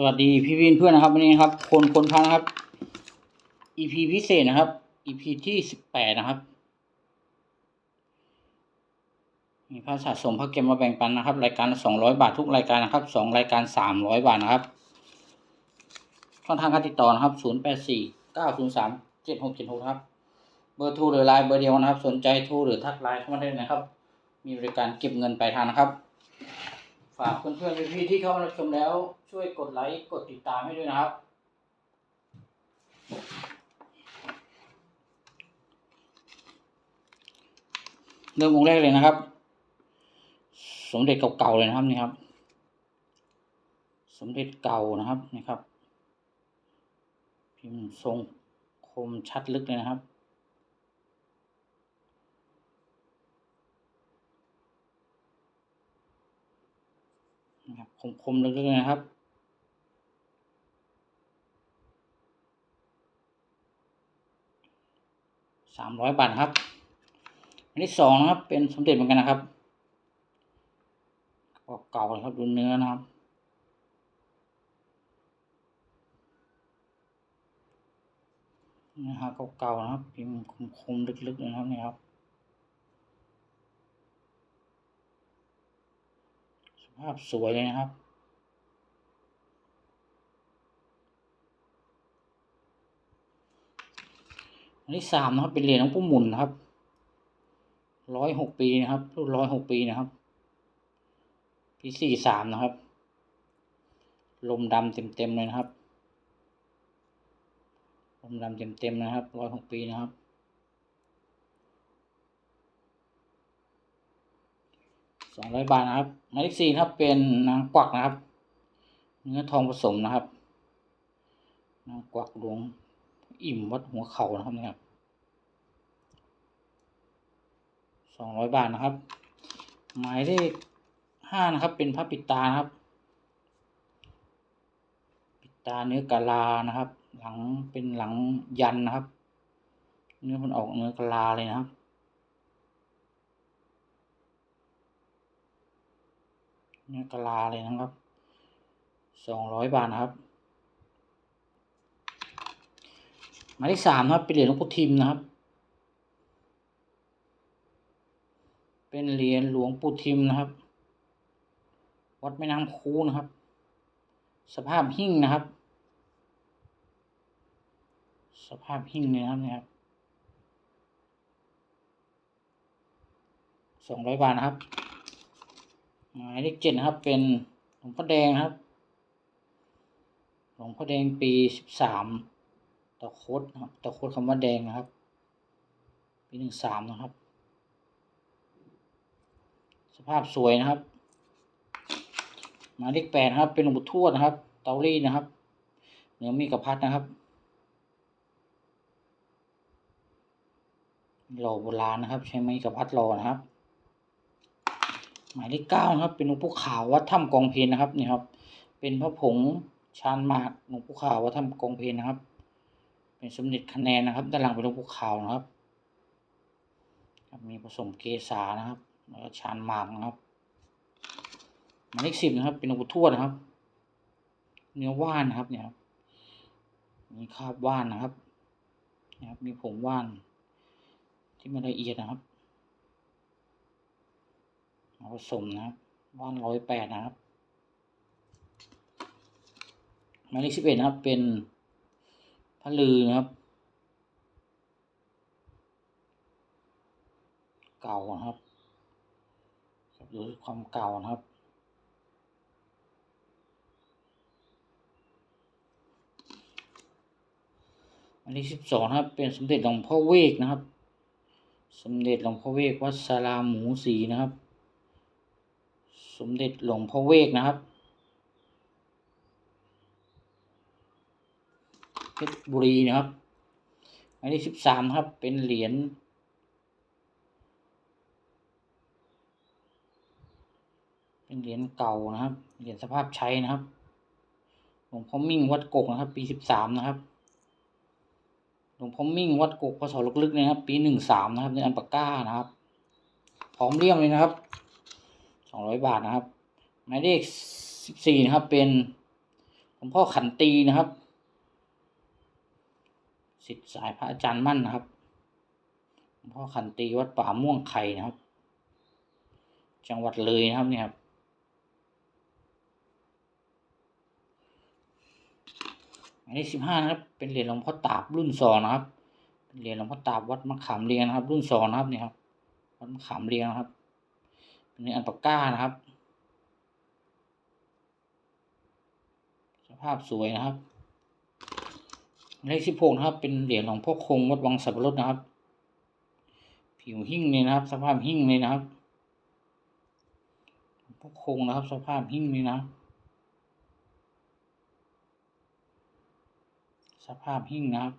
สวัสดีพี่วินเพื่อนนะครับวันนี้นะครับ คนคนพันนะครับ EP พิเศษนะครับ EP ที่สิบแปดนะครับมีพระสะสมพระเกมมาแบ่งปันนะครับ รายการสองร้อยบาททุกรายการนะครับสองรายการสามร้อยบาทนะครับช่องทางการติดต่อนะครับศูนย์แปดสี่เก้าศูนย์สามเจ็ดหกเจ็ดหกครับเบอร์โทรหรือไลน์เบอร์เดียวนะครับ สนใจโทรหรือทักไลน์เข้ามาได้เลยนะครับ มีบริการเก็บเงินปลายทางนะครับ ฝากเพื่อนๆพี่ๆที่เข้ามารับชมแล้ว ช่วยกดไลค์กดติดตามให้ด้วยนะครับ เริ่มองค์แรกเลยนะครับ สมเด็จเก่าๆเลยนะครับนี่ครับ สมเด็จเก่านะครับนี่ครับ พิมพ์ทรงคมชัดลึกเลยนะครับนะครับคมๆลึกๆนะครับ สามร้อยบาทครับ อันที่สองนะครับ เป็นสมเด็จเหมือนกันนะครับเก่าๆเลยครับดูเนื้อนะครับนะครับเก่าๆนะครับพิมพ์คมๆลึกๆนะครับนี่ครับ สภาพสวยเลยนะครับ อันที่สามนะครับ เป็นเหรียญหลวงปู่หมุนนะครับร้อยหกปีนะครับรุ่นร้อยหกปีนะครับปีสี่สามนะครับ ลมดำเต็มๆเลยนะครับ ลมดำเต็มๆนะครับร้อยหกปีนะครับสองร้อยบาทนะครับหมายเลขสี่นะครับเป็นนางกวักนะครับ เนื้อทองผสมนะครับนางกวักหลวง อิ่มวัดหัวเขานะครับนี่ครับสองร้อยบาทนะครับ หมายเลขห้านะครับ เป็นพระปิดตานะครับ ปิดตาเนื้อกะลานะครับ หลังเป็นหลังยันนะครับ เนื้อมันออกเนื้อกะลาเลยนะครับเนื้อกะลาเลยนะครับสองร้อยบาทนะครับ หมายเลขสามนะครับ เป็นเหรียญหลวงปู่ทิมนะครับ เป็นเหรียญหลวงปู่ทิมนะครับ วัดแม่น้ำคูนะครับ สภาพหิ้งนะครับ สภาพหิ้งเลยนะครับนี่ยครับสองร้อยบาทนะครับ หมายเลขเจ็ดนะครับ เป็นหลวงพ่อแดงครับ หลวงพ่อแดงปีสิบสาม ตะโคดนะครับตะโคดคำว่าแดงนะครับ ปีหนึ่งสามนะครับ สภาพสวยนะครับหมายเลขแปดนะครับ เป็นหลวงปู่ทวดนะครับ เตารีดนะครับ เนื้อมีกระพัดนะครับหล่อโบราณนะครับ ใช้ไม้กระพัดหล่อนะครับ หมายเลขเก้านะครับ เป็นหลวงปู่ขาววัดถ้ำกองเพลนนะครับนี่ครับ เป็นพระผงชานหมากหลวงปู่ขาววัดถ้ำกองเพลนนะครับ เป็นสมเด็จคะแนนนะครับ ด้านหลังเป็นหลวงปู่ขานะครับ มีผสมเกษานะครับแล้วก็ชานหมากนะครับหมายเลขสิบนะครับ เป็นหลวงปู่ทวดนะครับ เนื้อว่านนะครับ เนี่ยครับมีคาบว่านนะครับนะครับ มีผงว่าน ที่ไม่ละเอียดนะครับเอาผสมนะครับว่านร้อยแปดนะครับหมายเลขสิบเอ็ดนะครับเป็นะลือนะครับ เก่านะครับดูความเก่านะครับ อันที่สิบสองนะครับ เป็นสมเด็จหลวงพ่อเวกนะครับ สมเด็จหลวงพ่อเวกวัดสาราหมูสีนะครับ สมเด็จหลวงพ่อเวกนะครับ เพชรบุรีนะครับ อันที่สิบสามครับ เป็นเหรียญเป็นเหรียญเก่านะครับ เหรียญสภาพใช้นะครับหลวงพ่อมิ่งวัดกกนะครับ ปีสิบสามนะครับ หลวงพ่อมิ่งวัดกกพศลึกๆนะครับ ปีหนึ่งสามนะครับ ในอันปากก้านะครับ พร้อมเลี่ยมเลยนะครับ สองร้อยบาทนะครับ หมายเลขสิบสี่นะครับ เป็นหลวงพ่อขันตีนะครับ สิทธิ์สายพระอาจารย์มั่นนะครับหลวงพ่อขันตีวัดป่าม่วงไข่นะครับ จังหวัดเลยนะครับเนี่ยครับอันนี้สิบห้านะครับ เป็นเหรียญหลวงพ่อตาบรุ่นสองนะครับเหรียญหลวงพ่อตาบวัดมะขามเรียงนะครับ รุ่นสองนะครับเนี่ยครับวัดมะขามเรียงนะครับเป็นเหรียญอันปากก้านะครับ สภาพสวยนะครับ เลขสิบหกนะครับ เป็นเหรียญหลวงพ่อคงวัดวังสับปะรดนะครับ ผิวหิ้งเลยนะครับ สภาพหิ้งเลยนะครับพ่อคงนะครับ สภาพหิ้งเลยนะ สภาพหิ้งนะครับ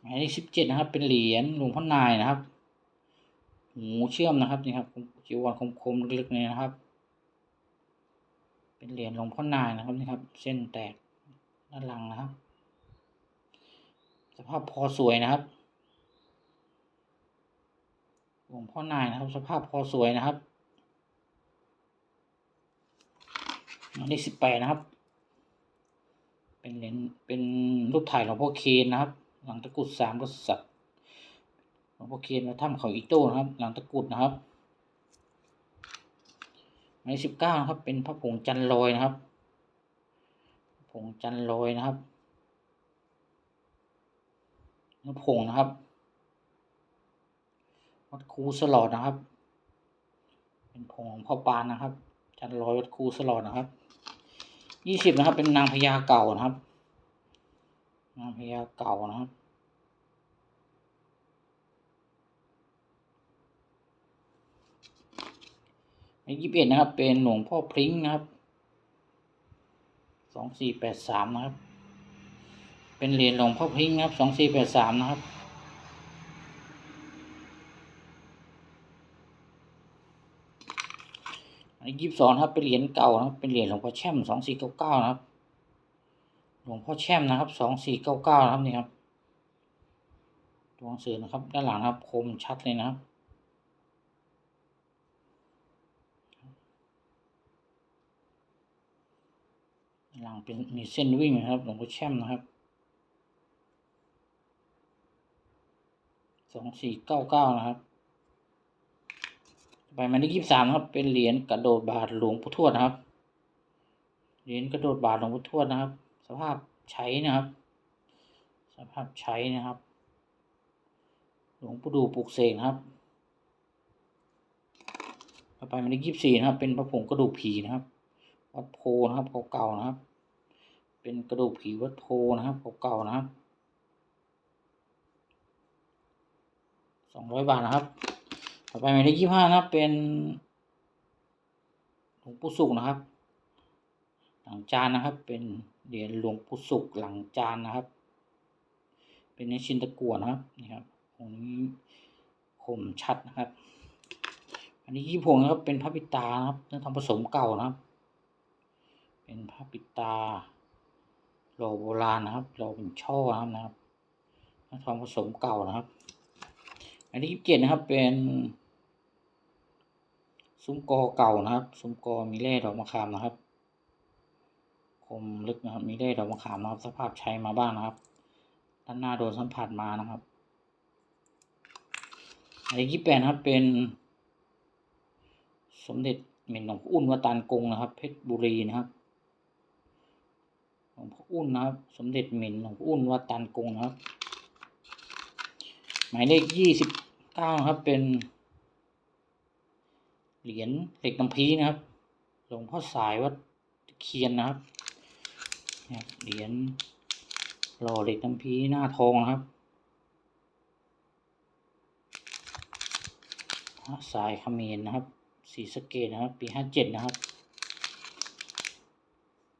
หมายเลขสิบเจ็ดนะครับ เป็นเหรียญหลวงพ่อนายนะครับหูเชื่อมนะครับนี่ครับจีวรคมๆเล็กๆเลยนะครับ เป็นเหรียญหลวงพ่อนายนะครับนี่ครับ เส้นแตก ด้านหลังนะครับ สภาพพอสวยนะครับหลวงพ่อนายนะครับ สภาพพอสวยนะครับหมายเลขสิบแปดนะครับ เป็นเหรียญเป็นรูปถ่ายหลวงพ่อเคนนะครับ หลังตะกุดสามกษัตริย์หลวงพ่อเคนมาถ้ำเขาอีโต้นะครับ หลังตะกุดนะครับหมายเลขสิบเก้านะครับ เป็นพระผงจันลอยนะครับ ผงจันลอยนะครับเนื้อผงนะครับ วัดคูสลอดนะครับ เป็นผงของพ่อปานนะครับ จันลอยวัดคูสลอดนะครับยี่สิบนะครับ เป็นนางพญาเก่านะครับ นางพญาเก่านะครับในยี่สิบเอ็ดนะครับ เป็นหลวงพ่อพริ้งนะครับ องสี่แปดสามนะครับ เป็นเหรียญหลวงพ่อพิงครับสองสี่แปดสามนะครับ อันนี้ยิบสองครับเป็นเหรียญเก่านะครับ เป็นเหรียญหลวงพ่อแช่มสองสี่เก้าเก้านะครับ หลวงพ่อแช่มนะครับสองสี่เก้าเก้านะครับนี่ครับตัวหนังสือนะครับ ด้านหลังครับคมชัดเลยนะครับ ด้าน หลังเป็นมีเส้นวิ่งนะครับหลวงพ่อแช่มนะครับสองสี่เก้าเก้านะครับไปมายเลขยี่สิบสามครับ เป็นเหรียญกระโดดบาทหลวงปู่ทวดนะครับ เหรียญกระโดดบาทหลวงปู่ทวดนะครับ สภาพใช้นะครับ สภาพใช้นะครับ หลวงปู่ดูปลูกเสกนะครับต่อไปมายเลขยี่สิบสี่นะครับ เป็นพระผงกระดูกผีนะครับ วัดโพนะครับเก่าๆนะครับ เป็นกระดูกผีวัดโพนะครับเก่าๆนะครับสองร้อยบาทนะครับ ต่อไปหมายเลขยี่ห้านะครับ เป็นหลวงปู่สุกนะครับ หลังจานนะครับ เป็นเหรียญหลวงปู่สุกหลังจานนะครับ เป็นในชินตะกั่วนะครับนี่ครับองค์นี้คมชัดนะครับ อันนี้ยี่ผงนะครับ เป็นพระปิตานะครับเนื้อทองผสมเก่านะครับ เป็นพระปิตา หล่อโบราณนะครับหล่อเป็นช่อนะครับทองผสมเก่านะครับ อันนี้ยี่สิบเจ็ดนะครับเป็นซุ้มกอเก่านะครับ ซุ้มกอมีแร่ดอกมะขามนะครับ คมลึกนะครับ มีแร่ดอกมะขามนะครับ สภาพใช้มาบ้างนะครับ ด้านหน้าโดนสัมผัสมานะครับอันนี้ยี่แปดนะครับเป็น สมเด็จเหม็นหลวงอุ่นวัตานกงนะครับ เพชรบุรีนะครับ หลวงพ่ออุ่นนะครับ สมเด็จหม็นหลวงพ่ออุ่นวัดตานกงนะครับ หมายเลขยี่สิบเก้าครับเป็นเหรียญเหล็กน้ำพีนะครับ หลวงพ่อสายวัดเคียนนะครับเนี่ยเหรียญหล่อเหล็กน้ำพีหน้าทองนะครับสายขมรนนะครับ สีสเกตนะครับ ปีห้าเจ็ดนะครับ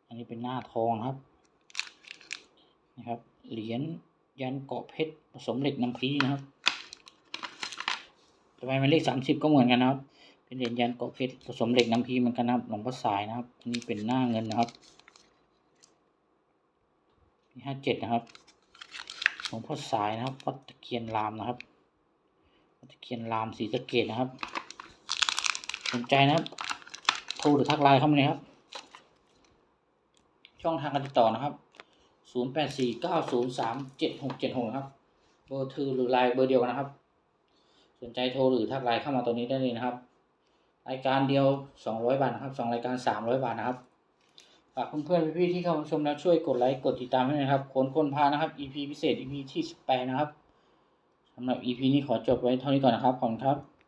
อันนี้เป็นหน้าทองนะครับ นะครับ เหรียญยันเกาะเพชรผสมเหล็กน้ำพีนะครับต่อไปมายเลขสามสิบก็เหมือนกันนะครับ เป็นเหรียญยันเกาะเพชรผสมเหล็กน้ำพีเหมือนกันนะครับหลวงพ่อสายนะครับอันนี้เป็นหน้าเงินนะครับปีห้าเจ็ดนะครับหลวงพ่อสายนะครับวัดตะเคียนรามนะครับวัดตะเคียนรามสีสะเกดนะครับ สนใจนะครับโทรหรือทักไลน์เข้ามาเลยครับ ช่องทางการติดต่อนะครับ 0 8 4 9 0 3 7 6 7 6นะครับ เบอร์โทรหรือไลน์เบอร์เดียวกันนะครับ สนใจโทรหรือทักไลน์เข้ามาตัวนี้ได้เลยนะครับ รายการเดียว200บาทนะครับ2รายการ300บาทนะครับ ฝากเพื่อนๆพี่ๆที่เข้ามาชมแล้วช่วยกดไลค์กดติดตามให้หนะครับคนคนพานะครับ EP พิเศษ EP ที่18นะครับสำหรับ EP นี้ขอจบไว้เท่านี้ก่อนนะครับขอบคุณครับ